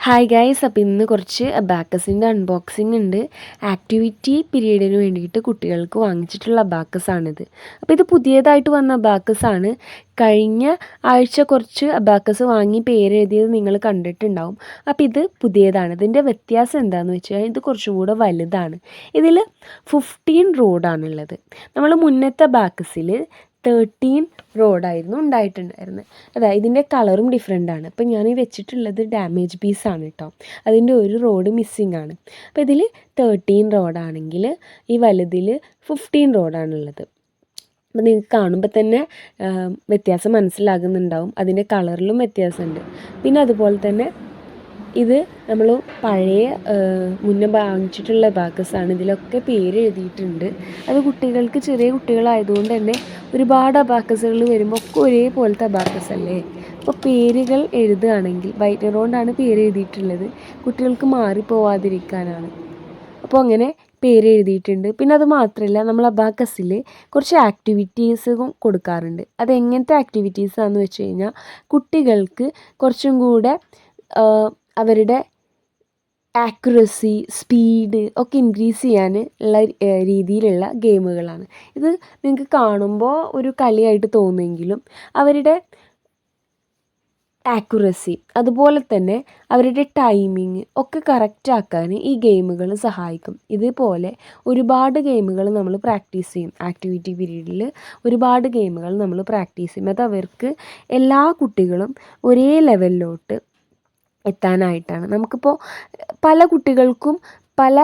Hi guys അപ്പോൾ ഇന്ന് കുറച്ച് അബാക്കസിന്റെ അൺബോക്സിംഗ് ഉണ്ട്. ആക്ടിവിറ്റി പീരീഡിന് വേണ്ടിയിട്ട് കുട്ടികൾക്ക് വാങ്ങിച്ചിട്ടുള്ള അബാക്കസാണിത് അപ്പോൾ ഇത് പുതിയതായിട്ട് വന്ന അബാക്കസാണ് കഴിഞ്ഞ ആഴ്ച കുറച്ച് അബാക്കസ് വാങ്ങി പേരെഴുതിയത് നിങ്ങൾ കണ്ടിട്ടുണ്ടാവും. അപ്പോൾ ഇത് പുതിയതാണ്. ഇതിന്റെ വ്യത്യാസം എന്താണെന്ന് വെച്ചാൽ ഇത് കുറച്ചും കൂടെ വലുതാണ്. ഇതിൽ ഫിഫ്റ്റീൻ റോഡാണുള്ളത് നമ്മൾ മുന്നത്തെ അബാക്കസിൽ തേർട്ടീൻ റോഡായിരുന്നു ഉണ്ടായിട്ടുണ്ടായിരുന്നത് അതായത് ഇതിന്റെ കളറും ഡിഫറെന്റ് ആണ്. അപ്പം ഞാൻ ഈ വെച്ചിട്ടുള്ളത് ഡാമേജ് പീസാണ് കേട്ടോ അതിന്റെ ഒരു റോഡ് മിസ്സിങ് ആണ്. അപ്പോൾ ഇതിൽ തേർട്ടീൻ റോഡാണെങ്കിൽ ഈ വലുതിൽ ഫിഫ്റ്റീൻ റോഡാണുള്ളത് അപ്പം നിങ്ങൾക്ക് കാണുമ്പോൾ തന്നെ വ്യത്യാസം മനസ്സിലാകുന്നുണ്ടാവും. അതിന്റെ കളറിലും വ്യത്യാസമുണ്ട് പിന്നെ അതുപോലെ തന്നെ ഇത് നമ്മൾ പഴയ മുന്നേ വാങ്ങിച്ചിട്ടുള്ള അബാക്കസാണ് ഇതിലൊക്കെ പേര് എഴുതിയിട്ടുണ്ട് അത് കുട്ടികൾക്ക് ചെറിയ കുട്ടികളായതുകൊണ്ട് തന്നെ ഒരുപാട് അബാക്കസുകൾ വരുമ്പോൾ ഒക്കെ ഒരേപോലത്തെ അബാക്കസ് അല്ലേ അപ്പോൾ പേരുകൾ എഴുതുകയാണെങ്കിൽ വൈറ്റ് കൊണ്ടാണ് പേര് എഴുതിയിട്ടുള്ളത് കുട്ടികൾക്ക് മാറിപ്പോവാതിരിക്കാനാണ്. അപ്പോൾ അങ്ങനെ പേര് എഴുതിയിട്ടുണ്ട് പിന്നെ അത് മാത്രമല്ല നമ്മൾ അബാക്കസിൽ കുറച്ച് ആക്ടിവിറ്റീസും കൊടുക്കാറുണ്ട്. അത് എങ്ങനത്തെ ആക്ടിവിറ്റീസാണെന്ന് വെച്ച് കഴിഞ്ഞാൽ കുട്ടികൾക്ക് കുറച്ചും കൂടെ അവരുടെ ആക്യുറസി സ്പീഡ് ഒക്കെ ഇൻക്രീസ് ചെയ്യാൻ ഉള്ള രീതിയിലുള്ള ഗെയിമുകളാണ് ഇത് നിങ്ങൾക്ക് കാണുമ്പോൾ ഒരു കളിയായിട്ട് തോന്നുമെങ്കിലും അവരുടെ ആക്യുറസി അതുപോലെ തന്നെ അവരുടെ ടൈമിങ് ഒക്കെ കറക്റ്റ് ആക്കാൻ ഈ ഗെയിമുകൾ സഹായിക്കും. ഇതുപോലെ ഒരുപാട് ഗെയിമുകൾ നമ്മൾ പ്രാക്ടീസ് ചെയ്യും. ആക്ടിവിറ്റി പീരീഡിൽ ഒരുപാട് ഗെയിമുകൾ നമ്മൾ പ്രാക്ടീസ് ചെയ്യും. അത് അവർക്ക് എല്ലാ കുട്ടികളും ഒരേ ലെവലിലോട്ട് എത്താനായിട്ടാണ്. നമുക്കിപ്പോൾ പല കുട്ടികൾക്കും പല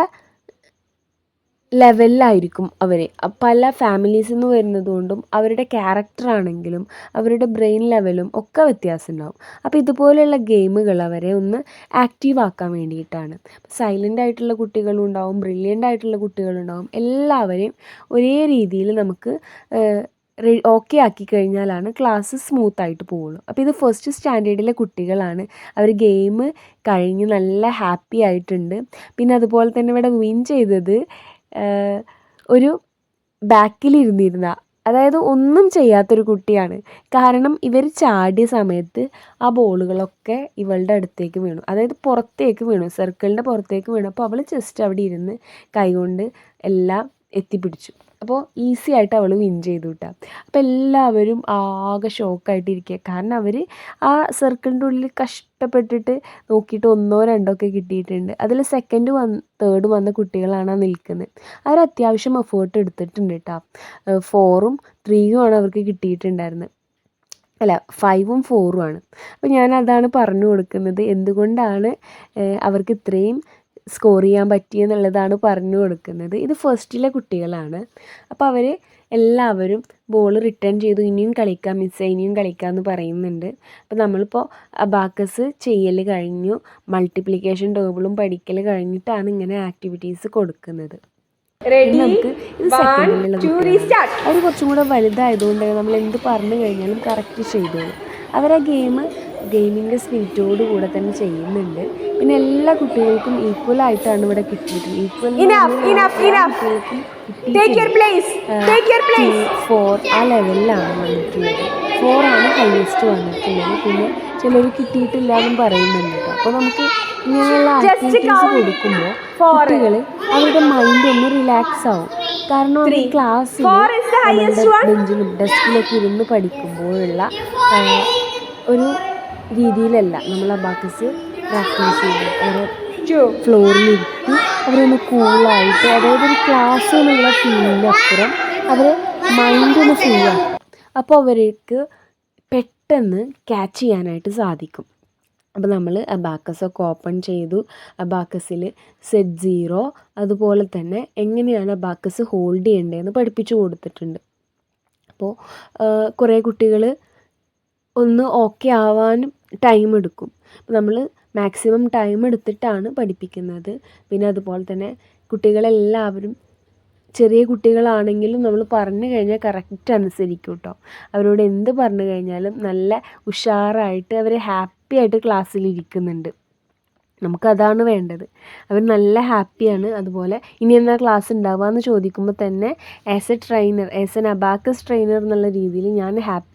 ലെവലിലായിരിക്കും അവർ പല ഫാമിലീസിൽ നിന്ന് വരുന്നത് കൊണ്ടും അവരുടെ ക്യാരക്ടർ ആണെങ്കിലും അവരുടെ ബ്രെയിൻ ലെവലും ഒക്കെ വ്യത്യാസം ഉണ്ടാവും അപ്പോൾ ഇതുപോലെയുള്ള ഗെയിമുകൾ അവരെ ഒന്ന് ആക്റ്റീവ് ആക്കാൻ വേണ്ടിയിട്ടാണ്. സൈലന്റ് ആയിട്ടുള്ള കുട്ടികളും ഉണ്ടാവും ബ്രില്യന്റ് ആയിട്ടുള്ള കുട്ടികളുണ്ടാവും എല്ലാവരെയും ഒരേ രീതിയിൽ നമുക്ക് ഓക്കെ ആക്കി കഴിഞ്ഞാലാണ് ക്ലാസ് സ്മൂത്ത് ആയിട്ട് പോവുള്ളൂ. അപ്പോൾ ഇത് ഫസ്റ്റ് സ്റ്റാൻഡേർഡിലെ കുട്ടികളാണ്. അവർ ഗെയിം കഴിഞ്ഞ് നല്ല ഹാപ്പി ആയിട്ടുണ്ട്. പിന്നെ അതുപോലെ തന്നെ ഇവിടെ വിൻ ചെയ്തത് ഒരു ബാക്കിലിരുന്നിരുന്ന അതായത് ഒന്നും ചെയ്യാത്തൊരു കുട്ടിയാണ്. കാരണം ഇവർ ചാടിയ സമയത്ത് ആ ബോളുകളൊക്കെ ഇവളുടെ അടുത്തേക്ക് വീണു. അതായത് പുറത്തേക്ക് വീണു. സർക്കിളിന്റെ പുറത്തേക്ക് വീണു. അപ്പോൾ അവൾ ജസ്റ്റ് അവിടെ ഇരുന്ന് കൈകൊണ്ട് എല്ലാം എത്തിപ്പിടിച്ചു. അപ്പോൾ ഈസി ആയിട്ട് അവൾ വിൻ ചെയ്തു കിട്ടുക അപ്പോൾ എല്ലാവരും ആകെ ഷോക്കായിട്ടിരിക്കുക കാരണം അവർ ആ സർക്കിളിന്റെ ഉള്ളിൽ കഷ്ടപ്പെട്ടിട്ട് നോക്കിയിട്ട് ഒന്നോ രണ്ടോ ഒക്കെ കിട്ടിയിട്ടുണ്ട്. അതിൽ സെക്കൻഡ് വന്ന് തേർഡ് വന്ന കുട്ടികളാണ് നിൽക്കുന്നത് അവർ അത്യാവശ്യം എഫേർട്ട് എടുത്തിട്ടുണ്ട് കേട്ടോ ഫോറും ത്രീയും ആണ് അവർക്ക് കിട്ടിയിട്ടുണ്ടായിരുന്നത് അല്ല ഫൈവും ഫോറും ആണ്. അപ്പോൾ ഞാൻ അതാണ് പറഞ്ഞു കൊടുക്കുന്നത്. എന്തുകൊണ്ടാണ് അവർക്ക് ഇത്രയും സ്കോർ ചെയ്യാൻ പറ്റിയെന്നുള്ളതാണ് പറഞ്ഞു കൊടുക്കുന്നത്. ഇത് ഫസ്റ്റിലെ കുട്ടികളാണ്. അപ്പോൾ അവർ എല്ലാവരും ബോൾ റിട്ടേൺ ചെയ്തു. ഇനിയും കളിക്കാം മിസ് ഇനിയും കളിക്കാം എന്ന് പറയുന്നുണ്ട്. അപ്പോൾ നമ്മളിപ്പോൾ അബാക്കസ് ചെയ്യൽ കഴിഞ്ഞു. മൾട്ടിപ്ലിക്കേഷൻ ടേബിളും പഠിക്കൽ കഴിഞ്ഞിട്ടാണ് ഇങ്ങനെ ആക്ടിവിറ്റീസ് കൊടുക്കുന്നത്. നമുക്ക് ഇത് സെക്കൻഡിലുള്ള അവർ കുറച്ചും കൂടെ വലുതായതുകൊണ്ട് നമ്മൾ എന്ത് പറഞ്ഞു കഴിഞ്ഞാലും കറക്റ്റ് ചെയ്തോളും. അവരാ ഗെയിം ഗെയിമിന്റെ സ്പിരിറ്റോട് കൂടെ തന്നെ ചെയ്യുന്നുണ്ട്. പിന്നെ എല്ലാ കുട്ടികൾക്കും ഈക്വൽ ആയിട്ടാണ് ഇവിടെ കിട്ടിയിട്ടുള്ളത്. ഈക്വൽ ഫോർ ആ ലെവലിലാണ് വന്നിട്ടുള്ളത്. ഫോർ ആണ് ഹൈയസ്റ്റ് വന്നിട്ടുള്ളത്. പിന്നെ ചിലർ കിട്ടിയിട്ടില്ല എന്നും പറയുന്നുണ്ട് കേട്ടോ. അപ്പോൾ നമുക്ക് ഇങ്ങനെയുള്ള ആക്ടിവിറ്റീസ് കൊടുക്കുമ്പോൾ കുട്ടികൾ അവരുടെ മൈൻഡ് ഒന്ന് റിലാക്സ് ആവും. കാരണം അവർ ക്ലാസ്സിൽ നമ്മളുടെ ബെഞ്ചിലും ഡെസ്കിലൊക്കെ ഇരുന്ന് പഠിക്കുമ്പോഴുള്ള ഒരു രീതിയിലല്ല. നമ്മൾ അബാക്കസ് പ്രാക്ടീസ് ചെയ്യുന്നത്. അവരെ ഫ്ലോറിലിരുത്തി അവരൊന്ന് കൂളായിട്ട് അതായത് ഒരു ക്ലാസ് എന്നുള്ള ഫീലിന്റെ അപ്പുറം അവർ മൈൻഡ് ഒന്ന് ഫ്രീ ആക്കും. അപ്പോൾ അവർക്ക് പെട്ടെന്ന് ക്യാച്ച് ചെയ്യാനായിട്ട് സാധിക്കും. അപ്പോൾ നമ്മൾ അബാക്കസൊക്കെ ഓപ്പൺ ചെയ്തു. അബാക്കസിൽ സെറ്റ് സീറോ അതുപോലെ തന്നെ എങ്ങനെയാണ് അബാക്കസ് ഹോൾഡ് ചെയ്യേണ്ടതെന്ന് പഠിപ്പിച്ചു കൊടുത്തിട്ടുണ്ട്. അപ്പോൾ കുറേ കുട്ടികൾ ഒന്ന് ഓക്കെ ആവാനും ടൈം എടുക്കും. നമ്മൾ മാക്സിമം ടൈം എടുത്തിട്ടാണ് പഠിപ്പിക്കുന്നത്. പിന്നെ അതുപോലെ തന്നെ കുട്ടികളെല്ലാവരും ചെറിയ കുട്ടികളാണെങ്കിലും നമ്മൾ പറഞ്ഞു കഴിഞ്ഞാൽ കറക്റ്റ് അനുസരിക്കും കേട്ടോ അവരോട് എന്ത് പറഞ്ഞു കഴിഞ്ഞാലും നല്ല ഉഷാറായിട്ട് അവർ ഹാപ്പി ആയിട്ട് ക്ലാസ്സിൽ ഇരിക്കുന്നുണ്ട്. നമുക്കതാണ് വേണ്ടത്. അവർ നല്ല ഹാപ്പിയാണ് അതുപോലെ ഇനി എന്നാ ക്ലാസ് ഉണ്ടാവുക എന്ന് ചോദിക്കുമ്പോൾ തന്നെ as a trainer as an abacus trainer എന്നുള്ള രീതിയിൽ ഞാൻ ഹാപ്പി